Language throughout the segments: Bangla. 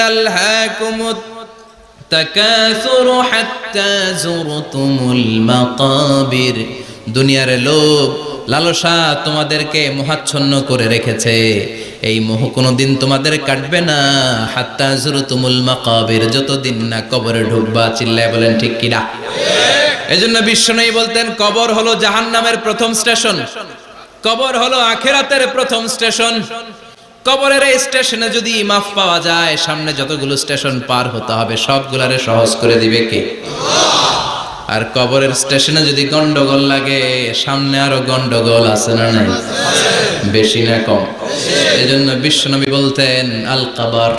ألهاكم التكاثر حتى زرتم المقابر দুনিয়ার লোভ লালসা তোমাদেরকে মোহাচ্ছন্ন করে রেখেছে এই মোহ কোনোদিন তোমাদের কাটবে না হাত্তা জুরুতুমুল মাকাবির যতদিন না কবরে ঢুকবা চিল্লায় বলেন ঠিক কিনা এজন্য বিশ্বনয়ী বলতেন কবর হলো জাহান্নামের প্রথম স্টেশন কবর হলো আখেরাতের প্রথম স্টেশন কবরের এই স্টেশনে যদি মাফ পাওয়া যায়, সামনে যতগুলো স্টেশন পার হতে হবে, সবগুলারে সহজ করে দিবে কে? আর কবরের স্টেশনে যদি গন্ডগোল লাগে, সামনে আরও গন্ডগোল আছে না নাই? বেশি না কম। এজন্য বিশ্বনবী বলতেন, আল কবর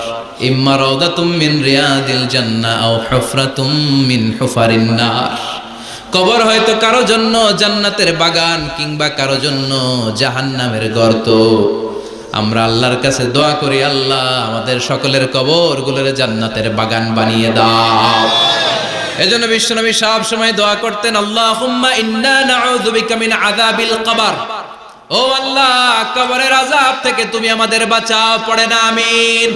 ইম্মা রাউদাতুম মিন রিয়াদিল জান্নাহ আও হুফরাতুম মিন হুফারিন নার। কবর হয়তো কারও জন্য জান্নাতের বাগান কিংবা কারও জন্য জাহান্নামের গর্ত। আমরা আল্লাহর কাছে দোয়া করি, আল্লাহ আমাদের সকলের কবর গুলোরে জান্নাতের বাগান বানিয়ে দাও। এজন্য বিশ্বনবী সব সময় দোয়া করতেন, আল্লাহুম্মা ইন্না নাউযু বিকা মিন আযাবিল কবর। ও আল্লাহ, কবরের আযাব থেকে তুমি আমাদের বাঁচাও, পড়ে না, আমিন।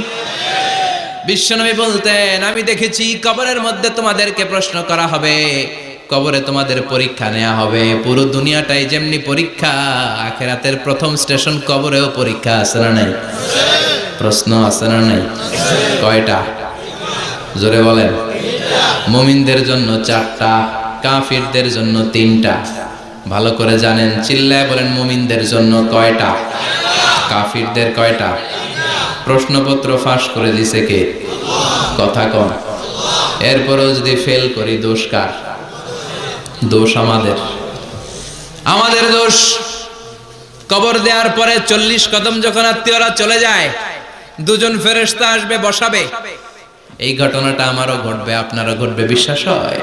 বিশ্বনবী বলতেন, আমি দেখেছি কবরের মধ্যে তোমাদেরকে প্রশ্ন করা হবে কবরে তোমাদের পরীক্ষা নেওয়া হবে। পুরো দুনিয়াটাই যেমনি পরীক্ষা, আখেরাতের প্রথম স্টেশন কবরেও পরীক্ষা আছে না নাই? প্রশ্ন আছে না নাই? কয়টা? জোরে বলেন। মুমিনদের জন্য চারটা, কাফিরদের জন্য তিনটা। ভালো করে জানেন, চিল্লায় বলেন মুমিনদের জন্য কয়টা? কাফিরদের কয়টা? প্রশ্নপত্র ফাঁস করে দিছে কে? কথা কম এরপরেও যদি ফেল করি, দোষ কার? দোষ আমাদের। আমাদের দোষ কবর দেওয়ার পরে চল্লিশ কদম যখন আত্মীয়রা চলে যায়, দুজন ফেরেস্তা আসবে, বসাবে। এই ঘটনাটা আমারও ঘটবে, আপনারও ঘটবে, বিশ্বাস হয়।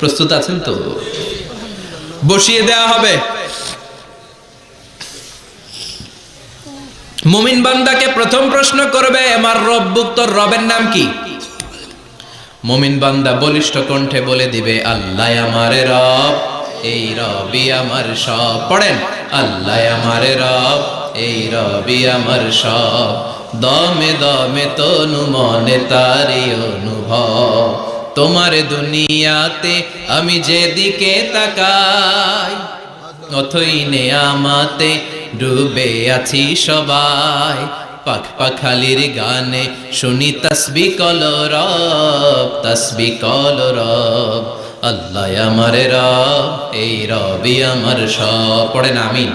প্রস্তুত আছেন তো? বসিয়ে দেওয়া হবে। মুমিন বান্দাকে প্রথম প্রশ্ন করবে, আমার রব্বুক তোর রবের নাম কি? মুমিন বান্দা বলিষ্ঠ কণ্ঠে বলে দিবে, আল্লাহ আমারে রব, এই রবি আমার সব। পড়েন, আল্লাহ আমারে রব, এই রবি আমার সব। দমে দমে তনু মনে তারি অনুভব, তোমার দুনিয়াতে আমি যেদিকে তাকাই, অথই নেয়ামাতে ডুবে আছি সবাই। পাখ পাখালির গানে শুনি তসবি কল রব, তসবি কল রব। আল্লাহ আমার রব, এই রবি আমার সব। পড়েন, আমিন।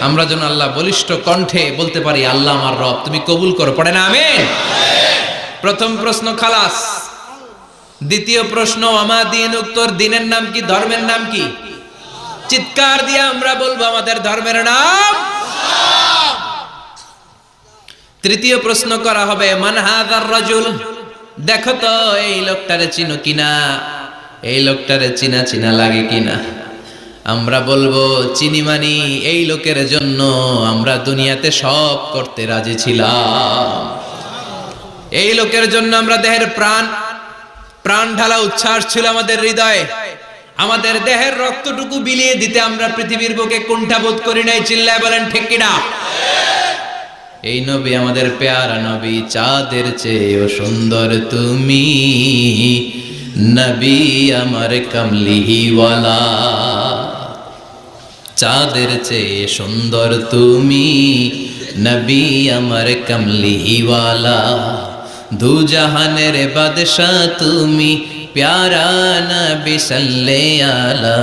আমরা যেন আল্লাহ বলিষ্ঠ কণ্ঠে বলতে পারি, আল্লাহ আমার রব, তুমি কবুল করো। পড়ে না আমিন। প্রথম প্রশ্ন, খালাস। দ্বিতীয় প্রশ্ন আমা দিন উত্তর, দিনের নাম কি, ধর্মের নাম কি? চিৎকার দিয়ে আমরা বলব, আমাদের ধর্মের নাম তৃতীয় প্রশ্ন করা হবে মানহাদার রাজুল? দেখো তো, এই লোকটারে চিনো কিনা? এই লোকটারে চিনা চিনা লাগে কিনা? আমরা বলব, চিনি মানি, এই লোকের জন্য আমরা দুনিয়াতে সব করতে রাজি ছিলাম। এই লোকের জন্য আমরা দেহের প্রাণ প্রাণ ঢালা উচ্ছ্বাস ছিল আমাদের হৃদয়ে। আমাদের দেহের রক্তটুকু বিলিয়ে দিতে আমরা পৃথিবীর বুকে কুণ্ঠাবোধ করি নাই, চিল্লায় বলেন, ঠিক কিনা? এই নবী আমাদের পেয়ারা নবী, চাঁদের চেয়েও সুন্দর তুমি। নবী আমার কমলিহিওয়ালা চাঁদের চেয়ে সুন্দর তুমি। নবী আমার কমলিহিওয়ালা দু জাহানের বাদশাহ তুমি, প্যারা নবী সাল্লে আলা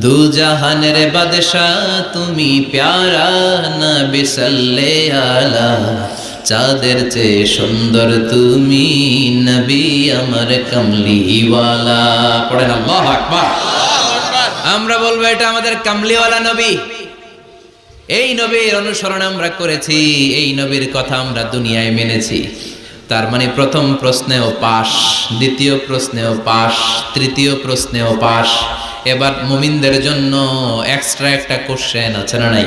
দু জাহানের বাদশাহ, তুমি প্যারা নবী সাল্লে আলা চাঁদের চেয়ে সুন্দর তুমি নবী আমার কমলিওয়ালা। পড়েন আল্লাহ আকবার। আমরা বলব এটা আমাদের কামলিওয়ালা নবী। এই নবীর অনুসরণ আমরা করেছি, এই নবীর কথা আমরা দুনিয়ায় মেনেছি। তার মানে প্রথম প্রশ্নেও পাশ, দ্বিতীয় প্রশ্নেও পাশ, তৃতীয় প্রশ্নেও পাশ। এবার মুমিনদের জন্য এক্সট্রা একটা কোশ্চেন আছে না নাই?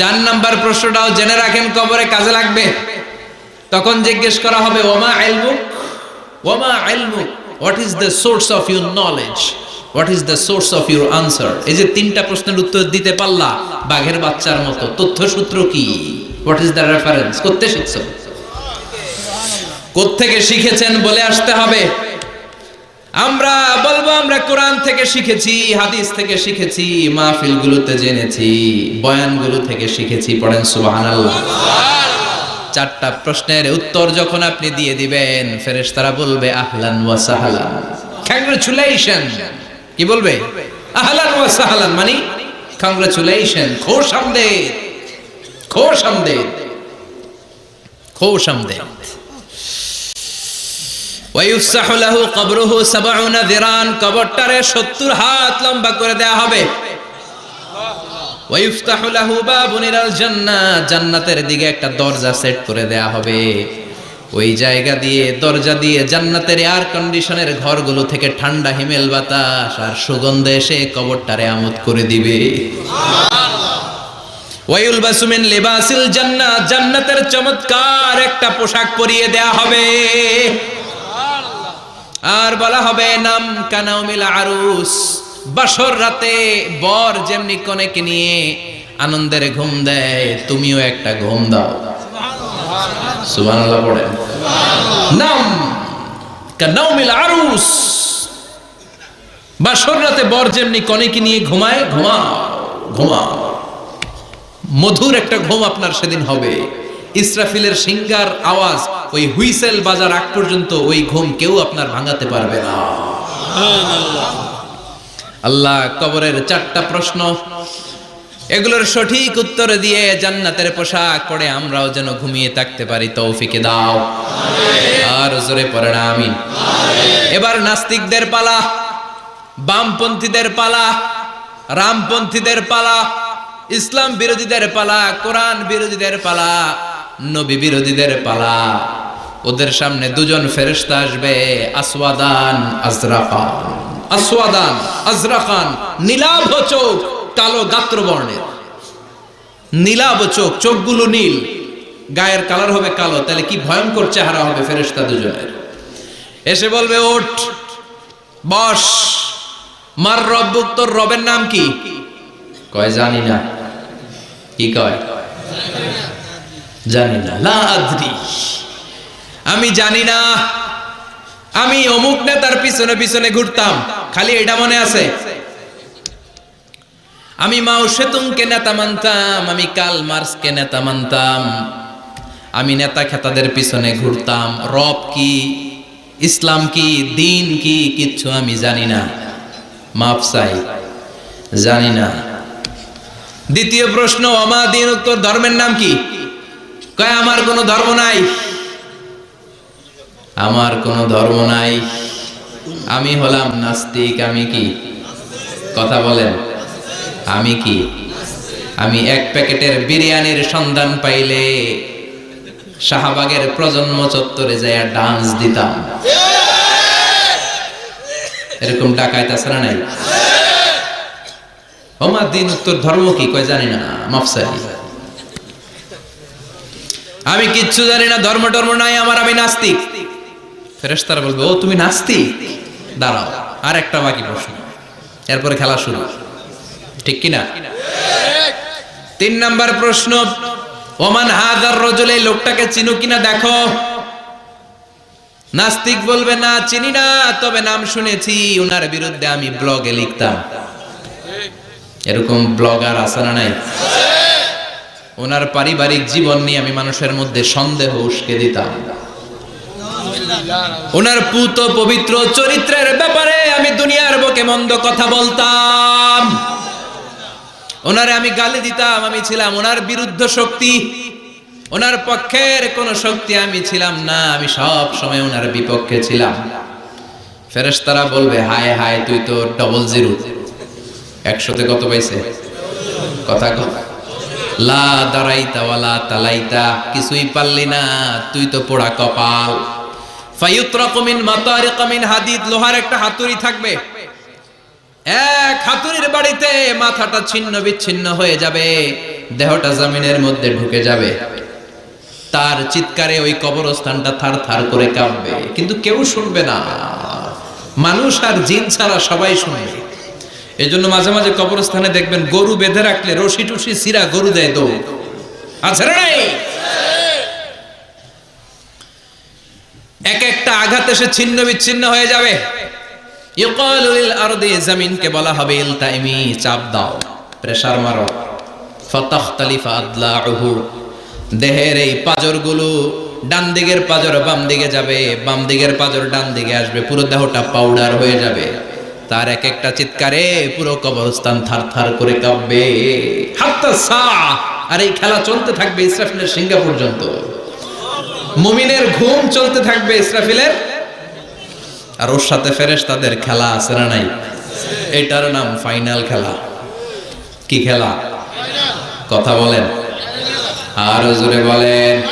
চার নাম্বার প্রশ্নটাও জেনে রাখেন কবরে কাজে লাগবে। তখন জিজ্ঞেস করা হবে, ওমা আইলমুক ওমা আইলমুক what is the source of your knowledge what is the source of your answer এই যে তিনটা প্রশ্নের উত্তর দিতে পারলা, বাঘের বাচ্চার মতো। তথ্যসূত্র কি? হোয়াট ইজ দ্য রেফারেন্স করতে শিখছো? কোত্থেকে শিখেছেন বলে আসতে হবে? আমরা বলব, আমরা কোরআন থেকে শিখেছি, হাদিস থেকে শিখেছি, মাহফিলগুলোতে জেনেছি, বয়ানগুলো থেকে শিখেছি, পড়েন সুবহানাল্লাহ। চারটা প্রশ্নের উত্তর যখন আপনি দিয়ে দিবেন, ফেরেশতারা বলবে, আহলান ওয়া কংগ্রেচুলেশন কি বলবে? আহলান ওয়া সাহলান মানে কংগ্রেচুলেশন খোশ আমদেদ! খোশ আমদেদ! খোশ আমদেদ! ওয়ায়ুফসাহু লাহু কবরুহু সাবউনা যিরান কবরটারে 70 হাত লম্বা করে দেয়া হবে। ওয়ায়ুফতাহু লাহু বাবুন ইলাল জান্নাহ, জান্নাতের দিকে একটা দরজা সেট করে দেয়া হবে। ওই জায়গা দিয়ে, দরজা দিয়ে জান্নাতের এয়ার কন্ডিশনের ঘরগুলো থেকে ঠান্ডা হিমেল বাতাস আর সুগন্ধ এসে কবরটারে আমোদ করে দিবে। ওয়াইউল বাসুমিন লিবাসিল জান্নাহ, জান্নাতের চমৎকার একটা পোশাক পরিয়ে দেয়া হবে। আর বলা হবে নাম কানাউমিল আরুস। বাসর রাতে বর যেমনি কনেকে নিয়ে আনন্দের ঘুম দেয়, তুমিও একটা ঘুম দাও। রাতে বর যেমনি কনেকে নিয়ে ঘুমায় মধুর একটা ঘুম আপনার সেদিন হবে। ইসরাফিলের সিঙ্গার আওয়াজ, ওই হুইসেল বাজার আগ পর্যন্ত ওই ঘুম কেউ আপনার ভাঙাতে পারবে না। আল্লাহ কবরের চারটা প্রশ্ন। এগুলোর সঠিক উত্তর দিয়ে জান্নাতের পোশাক পরে আমরাও যেন ঘুমিয়ে থাকতে পারি, তৌফিকে দাও। আর জোরে পড়ে না আমি এবার নাস্তিকদের পালা, বামপন্থীদের পালা, রামপন্থীদের পালা, ইসলাম বিরোধীদের পালা, কোরআন বিরোধীদের পালা নবী বিরোধীদের পালা। ওদের সামনে দুজন ফেরেশতা আসবে, আসওয়াদান, আজরাকান। আসওয়াদান, আজরাকান, নীলাভ চোখ, কালো গাত্র বর্ণের। নীলাভ চোখ, চোখগুলো নীল। গায়ের কালার হবে কালো, তাহলে কি ভয়ঙ্কর চেহারা হবে ফেরেশতা দুজনের? এসে বলবে, ওঠ, বস। মার রব, তোর রবের নাম কি? কয়, জানি না। কি কয়? জানি না। লা আদ্রি। আমি জানি না। আমি অমুক নেতার পিছনে পিছনে ঘুরতাম। খালি এটা মনে আছে? আমি মাও সেতুংকে নেতা মানতাম, আমি কাল মার্সকে নেতা মানতাম। আমি নেতা খেতাদের পিছনে ঘুরতাম। রব কি, ইসলাম কি, দিন কি, কিচ্ছু আমি জানি না। মাফ চাই। জানি না। দ্বিতীয় প্রশ্ন অমাদিন উত্তর ধর্মের নাম কি? কয়, আমার কোনো ধর্ম নাই? আমার কোনো ধর্ম নাই। আমি হলাম নাস্তিক, আমি কি? কথা বলেন। আমি কি? আমি এক প্যাকেটের বিরিয়ানির সন্ধান পাইলে শাহবাগের প্রজন্ম চত্বরে যায় ডান্স দিতাম। এরকম ডাকায় তাছাড়া নাই? ওমার দিন উত্তর ধর্ম কি? কয়, জানি না মাফসারি আমি কিচ্ছু জানি না, ধর্ম টর্ম নাই, আমার আমি নাস্তিক। ফেরেশতারা বলবে, ও, তুমি নাস্তিক? দাঁড়াও আর একটা বাকি প্রশ্ন। এরপরে খেলা শুরু। ঠিক কিনা? তিন নাম্বার প্রশ্ন, ওমান হাজার রজল লোকটাকে চিনো কিনা দেখো? নাস্তিক বলবে, না, চিনি না, তবে নাম শুনেছি, উনার বিরুদ্ধে আমি ব্লগে লিখতাম। এরকম ব্লগার আছে না নাই? ওনার পারিবারিক জীবন নিয়ে আমি মানুষের মধ্যে সন্দেহ উস্কে দিতাম। ওনার পুত পবিত্র চরিত্রের ব্যাপারে আমি দুনিয়ার বুকে মন্দ কথা বলতাম। ওনারে আমি গালি দিতাম, আমি ছিলাম ওনার বিরুদ্ধ শক্তি। ওনার পক্ষের কোন শক্তি আমি ছিলাম না, আমি সব সময় ওনার বিপক্ষে ছিলাম। ফেরেশতারা বলবে, হায় হায়, তুই তো ডবল জিরো একশোতে কত পাইছে? কথা কর লা দাঁড়াইতা ওয়ালা তালাইতা, কিছুই পারলি না, তুই তো পোড়া কপাল। ফায়ুত্রাকু মিন মাতারিক মিন হাদিদ, লোহার একটা হাতুড়ি থাকবে। এক হাতুড়ির বাড়িতে মাথাটা ছিন্ন বিচ্ছিন্ন হয়ে যাবে, দেহটা জমিনের মধ্যে ঢুকে যাবে। তার চিৎকারে ওই কবরস্থানটা থার থার করে কাঁপবে। কিন্তু কেউ শুনবে না। মানুষ আর জিন ছাড়া সবাই শুনবে। এই জন্য মাঝে মাঝে কবরস্থানে দেখবেন গরু বেঁধে রাখলে রশি টুসি সিরা গরু দেয় দৌড় আছে এক একটা আঘাত এসে ছিন্ন বিচ্ছিন্ন হয়ে যাবে। চাপ দাও, প্রেসার দেহের এই পাজরগুলো পাজর বাম দিকে যাবে, বাম দিকের পাজর ডান দিকে আসবে, পুরো দেহটা পাউডার হয়ে যাবে। তার এক একটা চিৎকারে পুরো কবরস্থান থার থার করে কাঁপবে। আর এই খেলা চলতে থাকবে ইসরাফিলের সিঙ্গা পর্যন্ত। মুমিনের ঘুম চলতে থাকবে ইসরাফিলের। আর ওর সাথে ফেরেশ তাদের খেলা আছে না নাই? এটার নাম ফাইনাল খেলা। কি খেলা? কথা বলেন। আর জোরে বলেন।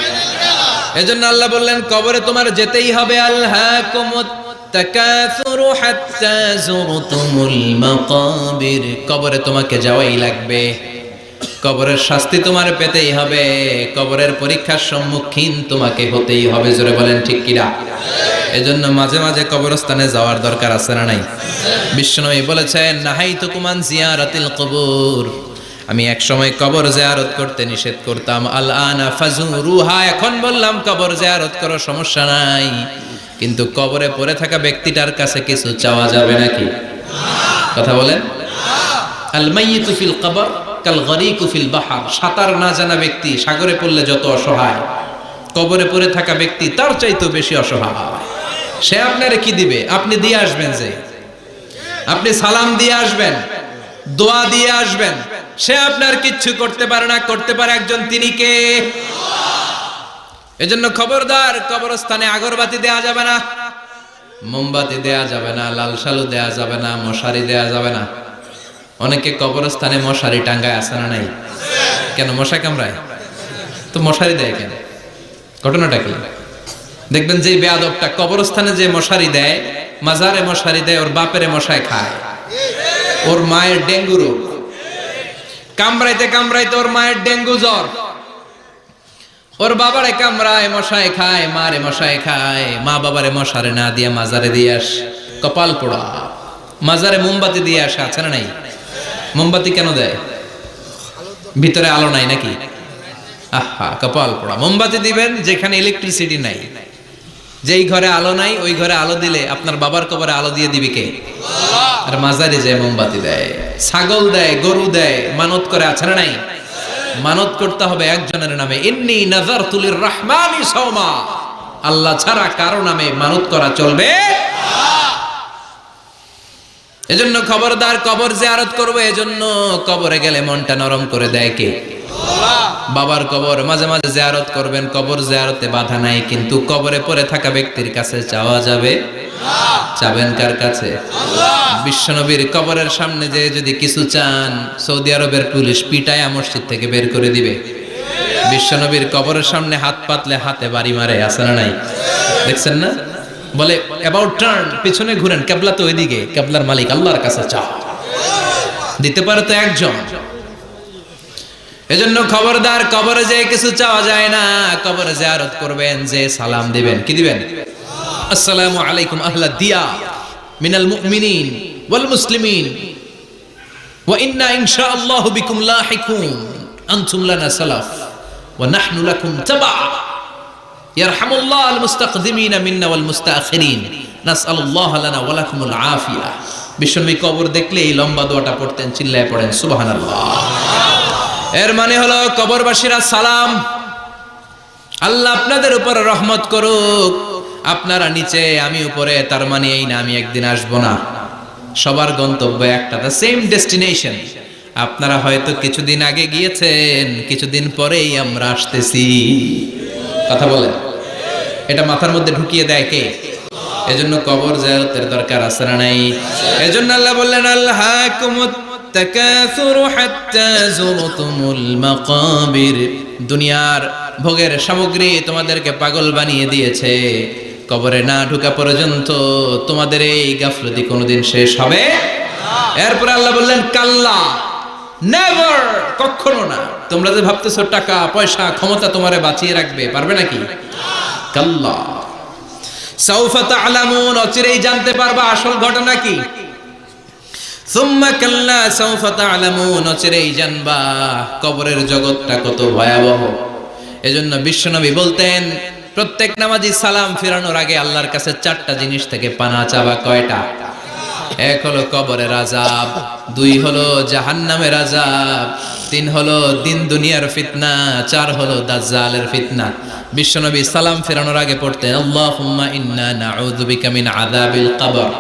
এজন্য আল্লাহ বললেন, কবরে তোমার যেতেই হবে আল্লাহ কুমুত কবরে তোমাকে যাওয়াই লাগবে। কবরের শাস্তি তোমার পেতেই হবে। কবরের পরীক্ষার সম্মুখীন তোমাকে হতেই হবে, জোরে বলেন ঠিক কিনা এজন্য মাঝে মাঝে কবরস্থানে যাওয়ার দরকার আছে না নাই? বিশ্বনবী বলেছেন নাহাই তো কুমান জিয়ারাতিল কবর। আমি এক সময় কবর জিয়ারত করতে নিষেধ করতাম। আল আনা ফাজুরুহা, এখন বললাম, কবর জিয়ারত করো, সমস্যা নাই। কিন্তু কবরে পড়ে থাকা ব্যক্তিটার কাছে কিছু চাওয়া যাবে নাকি? কথা বলেন। সাঁতার না জানা ব্যক্তি সাগরে পড়লে যত অসহায়, কবরে পড়ে থাকা ব্যক্তি তার চাইতেও বেশি অসহায়। সে আপনারে কি দিবে? আপনি দিয়ে আসবেন যে। আপনি সালাম দিয়ে আসবেন, দোয়া দিয়ে আসবেন। সে আপনার কিচ্ছু করতে পারে না, করতে পারে একজন তিনি কে? এজন্য খবরদার, কবরস্থানে আগরবাতি দেয়া যাবে না, মোমবাতি দেয়া যাবে না, লাল সালু দেয়া যাবে না, মশারি দেয়া যাবে না। অনেকে কবরস্থানে মশারি টাঙ্গায় আসে না নাই? কেন মশা কামড়ায়? তো মশারি দেয় কেন? ঘটনাটা কি? দেখবেন যে বেয়াদবটা কবরস্থানে যে মশারি দেয়, মাজারে মশারি দেয়, ওর বাপেরে মশায় খায়। ওর মায়ের ডেঙ্গু রোগ। কামড়াইতে কামড়াইতে ওর মায়ের ডেঙ্গু জ্বর। ওর বাবারে কামড়ায়, মশায় খায়, মারে মশায় খায়। মা বাবারে মশারে না দিয়া মাজারে দিয়ে আস। কপাল পোড়া। মাজারে মোমবাতি দিয়ে আসে, আছে না নাই? মোমবাতি কেন দেয়? ভিতরে আলো নাই নাকি? আহা, কপাল পোড়া। মোমবাতি দিবেন যেখানে ইলেকট্রিসিটি নাই। যেই ঘরে আলো নাই, ওই ঘরে আলো দিলে আপনার বাবার কবরে আলো দিয়ে দিবি কে? আর মাজারে যায় মোমবাতি দেয়। ছাগল দেয়, গরু দেয়, মানত করে, আছে না নাই? মানত করতে হবে একজনের নামে এমনি নাজার তুলির রহমানি সৌমা আল্লাহ ছাড়া কারও নামে মানত করা চলবে এজন্য খবরদার কবর জিয়ারত করব, এজন্য কবরে গেলে মনটা নরম করে দেয় কে? বাবার কবর মাঝে মাঝে জিয়ারত করবেন, কবর জিয়ারতে বাধা নাই, কিন্তু কবরে পড়ে থাকা ব্যক্তির কাছে চাওয়া যাবে? চাবেন কার কাছে? বিশ্বনবীর কবরের সামনে যে যদি কিছু চান, সৌদি আরবের পুলিশ পিটায়া মসজিদ থেকে বের করে দিবে। বিশ্বনবীর কবরের সামনে হাত পাতলে হাতে বাড়ি মারে আসে না নাই? দেখছেন না? বলে অ্যাবাউট টার্ন পিছনে ঘুরেন, কেবলা তো ওইদিকে, কেবলার মালিক, আল্লাহর কাছে চাও। দিতে পারে তো একজন। এজন্য খবরদার কবরে যে কিছু চাওয়া যায় না, কবরে জিয়ারত করবেন, যে সালাম দিবেন। কি দিবেন? আসসালামু আলাইকুম, আহলা দিয়া, মিনাল মুমিনিন ওয়াল মুসলিমিন। ওয়া ইন্না ইনশাআল্লাহু বিকুম লাহিকুন, আনতুম লানা সালাফ, ওয়া নাহনু লাকুম তাবা। ইয়ারহামুল্লাহ আল মুস্তাকদিমিনা মিন্না ওয়াল মুস্তাখিরিন নাসআলুল্লাহ লানা ওয়া লাকুমুল আফিয়া। বিশ্বনবী কবর দেখলে এই লম্বা দোয়াটা পড়তেন, চিল্লায় পড়েন, সুবহানাল্লাহ। এর মানে হলো কবরবাসীরা সালাম, আল্লাহ আপনাদের উপর রহমত করুক। আপনারা নিচে, আমি উপরে, তার মানে এই না, আমি একদিন আসব না। সবার গন্তব্য একটা দ্য সেম ডেস্টিনেশন আপনারা হয়তো কিছুদিন আগে গিয়েছেন, কিছুদিন পরেই আমরা আসতেছি। কথা বলেন এটা মাথার মধ্যে ঢুকিয়ে দেয় কে? এজন্য কবর জিয়ারতের দরকার আছে না নাই? এজন্য আল্লাহ বললেন আল্লাহ তাকাসুরু হাত্তা যুরতুমুল মাকাবির। দুনিয়ার ভোগের সামগ্রী তোমাদেরকে পাগল বানিয়ে দিয়েছে। কবরে না ঢুকা পর্যন্ত তোমাদের এই গাফলতি কোনোদিন শেষ হবে? এরপর আল্লাহ বললেন, কাল্লা। নেভার কখনো না। তোমরা যে ভাবতেছো টাকা, পয়সা, ক্ষমতা তোমারে বাঁচিয়ে রাখবে, পারবে নাকি? অচিরেই জানতে পারবা আসল ঘটনা কি। জানবা কবরের জগৎটা কত ভয়াবহ। বিশ্বনবী বলতেন, প্রত্যেক নামাজি সালাম ফিরানোর আগে আল্লাহর কাছে চারটা জিনিস থেকে পানা চাওয়া কয়টা? এক হলো কবরের আজাব দুই হলো জাহান্নামের আজাব তিন হলো দিন দুনিয়ার ফিতনা, চার হলো দাজ্জালের ফিতনা। বিশ্বনবী সালাম ফেরানোর আগে পড়তেন, আল্লাহুম্মা ইন্না নাউযু বিকা মিন আযাবিল কবর,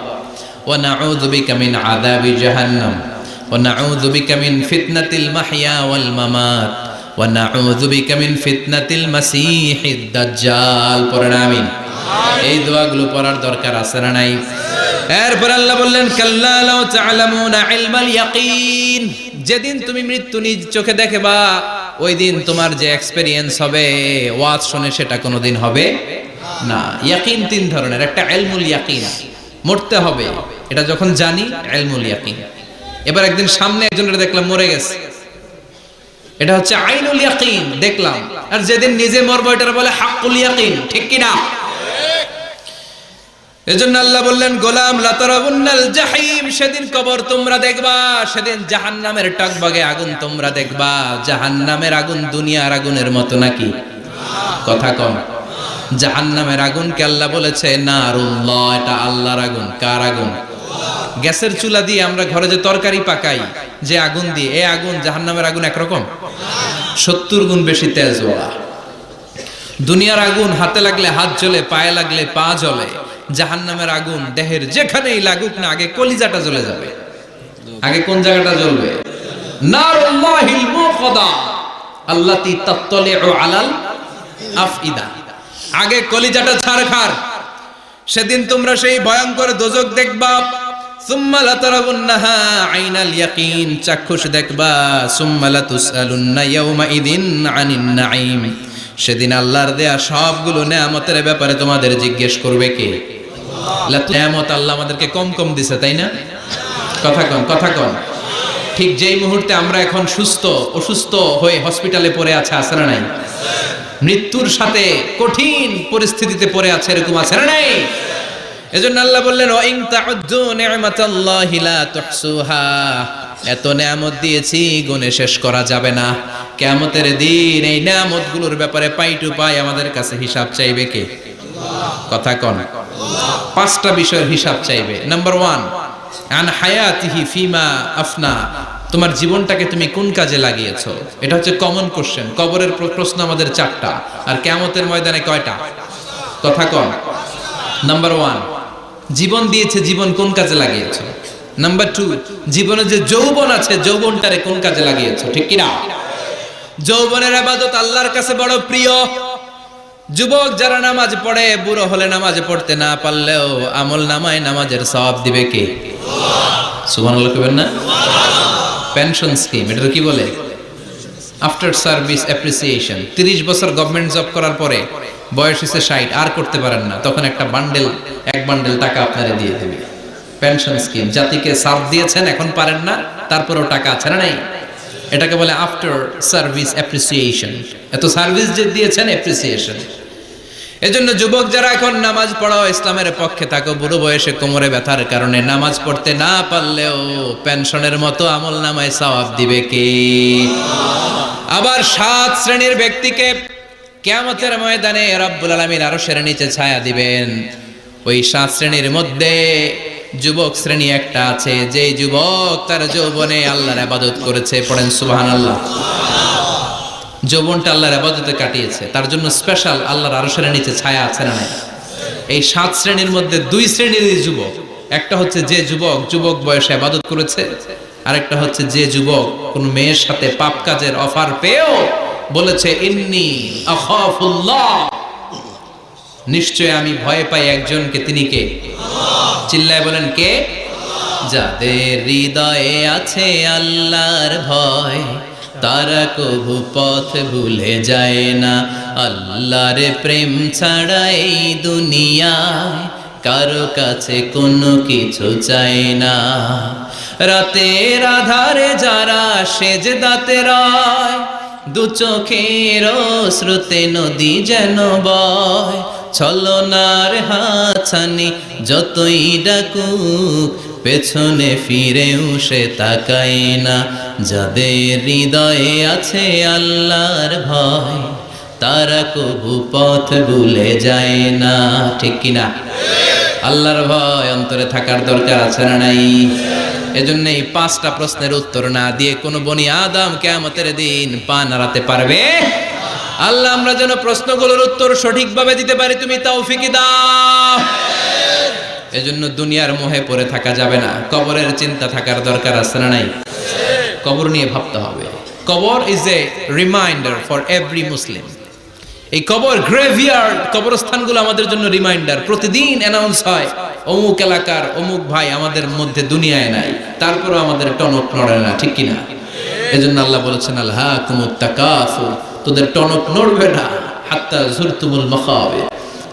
ওয়া নাউযু বিকা মিন আযাবি জাহান্নাম, ওয়া নাউযু বিকা মিন ফিতনাতিল মাহইয়া ওয়াল মামাত, ওয়া নাউযু বিকা মিন ফিতনাতিল মাসীহিদ দাজ্জাল। আমিন। এই দোয়াগুলো পড়ার দরকার আছে না নাই? এরপর আল্লাহ বললেন, কাল্লা লাউ তা'লামুনা ইলমাল ইয়াকিন। যেদিন তুমি মৃত্যু নিজ চোখে দেখবা ওই দিন তোমার যে এক্সপেরিয়েন্স হবে, ওয়াজ শুনে সেটা কোনোদিন হবে না। ইয়াকিন তিন ধরনের, একটা ইলমুল ইয়াকিন, মরতে হবে, এটা যখন জানি, ইলমুল ইয়াকিন। এবার একদিন সামনে একজনের দেখলাম, মরে গেছে। এটা হচ্ছে আইনুল ইয়াকিন, দেখলাম। আর যেদিন নিজে মরবো এটা বলে হাক্কুল ইয়াকিন, ঠিক কি না এজন্য আল্লাহ বললেন, গোলাম লাতারাবুন্নাল জাহিম, সেদিন কবর তোমরা দেখবা, সেদিন জাহান্নামের টকবগে আগুন তোমরা দেখবা, জাহান্নামের আগুন দুনিয়ার আগুনের মতো নাকি? কথা কম। জাহান্নামের আগুনকে আল্লাহ বলেছে, নারুল্লাহ, এটা আল্লাহর আগুন। কার আগুন? গ্যাসের চুলা দিয়ে আমরা ঘরে যে তরকারি পাকাই, যে আগুন দিয়ে এই আগুন জাহান্নামের আগুন একরকম? সত্তর গুণ বেশি তেজ ওরা দুনিয়ার আগুন হাতে লাগলে হাত জ্বলে, পায়ে লাগলে পা জ্বলে। জাহান্নামের আগুন, দেহের যেখানেই লাগুক না, আগে কলিজাটা জ্বলে যাবে। আগে কোন জায়গাটা জ্বলবে? আল্লাতি আগে কলিজাটা সেদিন তোমরা সেই দেখবা। চাক্ষুষ দেখবা। সুম্মা লাতুসআলুন্না ইয়াউমা ইদিন আনিন নাঈম। সেদিন আল্লাহর দেয়া সবগুলো নেয়ামতের ব্যাপারে তোমাদের জিজ্ঞেস করবে কে? নেয়ামত আল্লাহ আমাদেরকে কম কম দিছে, তাই না? কথা কন কথা কন। ঠিক যেই মুহূর্তে আমরা এখন সুস্থ, অসুস্থ হয়ে হসপিটালে পড়ে আছে আছে না নাই? মৃত্যুর সাথে কঠিন পরিস্থিতিতে পড়ে আছে, এরকম আছে না নাই? এজন্য আল্লাহ বললেন ওয়াইন তাউদ্দু নি'মাতাল্লাহি লা তুহসুহা। এত নিয়ামত দিয়েছি, গুণে শেষ করা যাবে না। কিয়ামতের দিন এই নিয়ামতগুলোর ব্যাপারে পাই টু পাই আমাদের কাছে হিসাব চাইবে কে? কথা কন। পাঁচটা বিষয়ের হিসাব চাইবে। নাম্বার ওয়ান জীবনটাকে তুমি কোন কাজে লাগিয়েছো? এটা হচ্ছে কমন কোশ্চেন প্রশ্ন আমাদের চারটা। আর কয়টা? কথা নাম্বার ওয়ান জীবন দিয়েছে, জীবন কোন কাজে লাগিয়েছো? নাম্বার টু জীবনে যে যৌবন আছে, যৌবনটারে কোন কাজে লাগিয়েছো? ঠিক কিনা? যৌবনের আবাদত আল্লাহর কাছে বড় প্রিয়। যুবক যারা নামাজ পড়ে, বুড়ো হলে নামাজ পড়তে না পারলেও আমল নামায় নামাজের সওয়াব দিবে কে? কইবেন না? পেনশন স্কিম এটা কি বলে? আফটার সার্ভিস অ্যাপ্রিসিয়েশন তিরিশ বছর গভর্নমেন্ট জব করার পরে বয়স হচ্ছে ষাট, আর করতে পারেন না। তখন একটা বান্ডেল এক বান্ডেল টাকা আপনারে দিয়ে দেবে। পেনশন স্কিম জাতিকে সার্ভ দিয়েছেন, এখন পারেন না, তারপরেও টাকা আছে না নাই? এটাকে বলে আফটার সার্ভিস অ্যাপ্রিসিয়েশন এত সার্ভিস যে দিয়েছেন অ্যাপ্রিসিয়েশন এজন্য যুবক যারা এখন নামাজ পড়াও ইসলামের পক্ষে থাকো, বুড়ো বয়সে কোমরে ব্যথার কারণে নামাজ পড়তে না পারলেও পেনশনের মতো আমল নামায় সওয়াব দিবে কে? আবার সাত শ্রেণির ব্যক্তিকে কেয়ামতের ময়দানে রব্বুল আলামিন আরও সেরে নিচে ছায়া দিবেন। ওই সাত শ্রেণির মধ্যে যুবক শ্রেণি একটা আছে যে যুবক তার যৌবনে আল্লাহর আবাদত করেছে, পড়েন সুবহানাল্লাহ। যৌবনটা আল্লাহর আবাদতে কাটিয়েছে, তার জন্য স্পেশাল আল্লাহর আরশের নিচে ছায়া আছে না এই সাত শ্রেণির মধ্যে দুই শ্রেণির যুবক, একটা হচ্ছে যে যুবক যুবক বয়সে আবাদত করেছে, আরেকটা হচ্ছে যে যুবক কোন মেয়ের সাথে পাপ কাজের অফার পেয়েও বলেছে, ইন্নি আখাফুল্লাহ। নিশ্চয় আমি ভয় পাই একজনকে, তিনি কে? চিল্লায় বলেন, কে? যাদের হৃদয়ে আছে আল্লাহর ভয়, তারা কবু পথ ভুলে যায় না। আল্লাহর প্রেম ছাড়া এই দুনিয়ায় কারও কাছে কোনো কিছু চায় না। রাতের আধারে যারা সেজ দাতে রয়, দু চোখের শ্রুতে নদী যেন বয় ছলনার হাছানি, যতই ডাকুক, পেছনে ফিরেও সে তাকায় না। যাদের হৃদয়ে আছে আল্লাহর ভয়, তারা কবু পথ ভুলে যায় না। ঠিক কিনা আল্লাহর ভয় অন্তরে থাকার দরকার আছে না নাই? এজন্য এই পাঁচটা প্রশ্নের উত্তর না দিয়ে কোনো বনি আদম কেমতের দিন পা নাড়াতে পারবে? আল্লাহ, আমরা যেন প্রশ্নগুলোর উত্তর সঠিকভাবে দিতে পারি, তুমি তাও ফিকি দাও। এজন্য দুনিয়ার মোহে পড়ে থাকা যাবে না, কবরের চিন্তা থাকার দরকার আছে না নাই? কবর নিয়ে ভাবতে হবে। কবর is a reminder for every Muslim এই কবর গ্রেভিয়ার্ড কবরস্থানগুলো আমাদের জন্য রিমাইন্ডার প্রতিদিন অ্যানাউন্স হয়, অমুক এলাকার অমুক ভাই আমাদের মধ্যে দুনিয়ায় নাই, তারপরও আমাদের টনক নড়ে না, ঠিক কিনা? এজন্য আল্লাহ বলেছেন আল্লাহ কুমুত্তাকাফুর তোদের টনক নড়বে না, হাত্তা জুরতুমুল মাখাবে।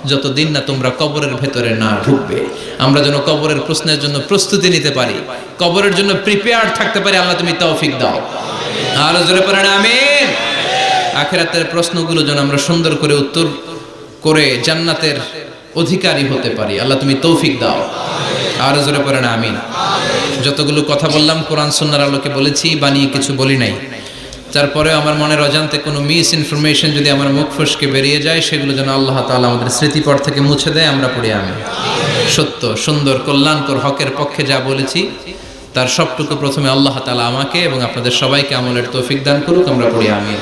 যতদিন না তোমরা কবরের ভেতরে না ঢুকবে, আমরা যেন কবরের প্রশ্নের জন্য প্রস্তুতি নিতে পারি, কবরের জন্য প্রিপেয়ার থাকতে পারি, আল্লাহ তুমি তৌফিক দাও। আরও জোরে পড়েন, আমিন। আখেরাতের প্রশ্নগুলো যেন আমরা সুন্দর করে উত্তর করে জান্নাতের অধিকারী হতে পারি, আল্লাহ তুমি তৌফিক দাও। আরও জোরে পড়েন, আমিন। যতগুলো কথা বললাম, কোরআন, সুন্নার আলোকে বলেছি, বানিয়ে কিছু বলি নাই। তারপরেও আমার মনের অজান্তে কোনো মিস ইনফরমেশন যদি আমার মুখ ফসকে বেরিয়ে যায়, সেগুলো যেন আল্লাহ তালা আমাদের স্মৃতিপট থেকে মুছে দেয়, আমরা পড়ি আমি সত্য, সুন্দর, কল্যাণকর হকের পক্ষে যা বলেছি, তার সবটুকু প্রথমে আল্লাহ তালা আমাকে এবং আপনাদের সবাইকে আমলের তৌফিক দান করুক, আমরা পড়ি, আমিন।